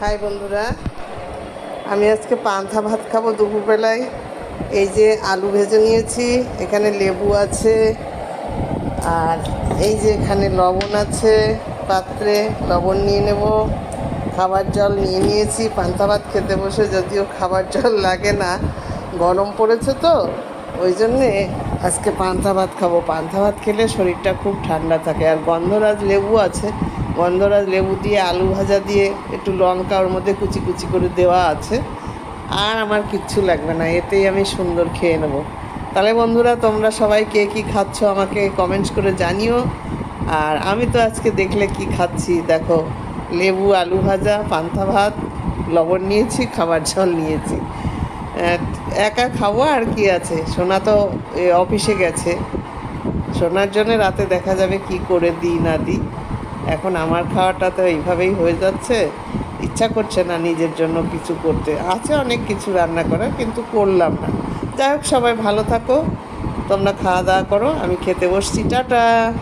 High বন্ধুরা, আমি আজকে পান্থা ভাত খাব দুপুরবেলায়। এই যে আলু ভেজে নিয়েছি, এখানে লেবু আছে, আর এই যে এখানে লবণ আছে, পাত্রে লবণ নিয়ে নেব, খাবার জল নিয়ে নিয়েছি পান্তা ভাত খেতে বসে যদিও খাবার জল লাগে না, গরম পড়েছে তো, ওই জন্যে আজকে পান্তা ভাত খাব। পান্তা ভাত খেলে শরীরটা খুব ঠান্ডা থাকে, আর গন্ধরাজ লেবু আছে গন্ধরাজ লেবু দিয়ে, আলু ভাজা দিয়ে, একটু লঙ্কা ওর মধ্যে কুচি কুচি করে দেওয়া আছে। আর আমার কিচ্ছু লাগবে না, এতেই আমি সুন্দর খেয়ে নেব। তাহলে বন্ধুরা, তোমরা সবাই কে কী খাচ্ছ আমাকে কমেন্টস করে জানিও। আর আমি তো আজকে দেখলে কি খাচ্ছি, দেখো, লেবু, আলু ভাজা পান্তা ভাত, লবণ নিয়েছি, খাবার জল নিয়েছি। একা খাব আর কি আছে? সোনা তো অফিসে গেছে। সোনার জন্য রাতে দেখা যাবে কি করে দিই না দিই। এখন আমার খাওয়াটা তো এইভাবেই হয়ে যাচ্ছে। ইচ্ছা করছে না নিজের জন্য কিছু করতে। আছে অনেক কিছু রান্না করা কিন্তু করলাম না। যাই হোক, সবাই ভালো থাকো। তোমরা খাওয়া দাওয়া করো, আমি খেতে বসছি। টাটা!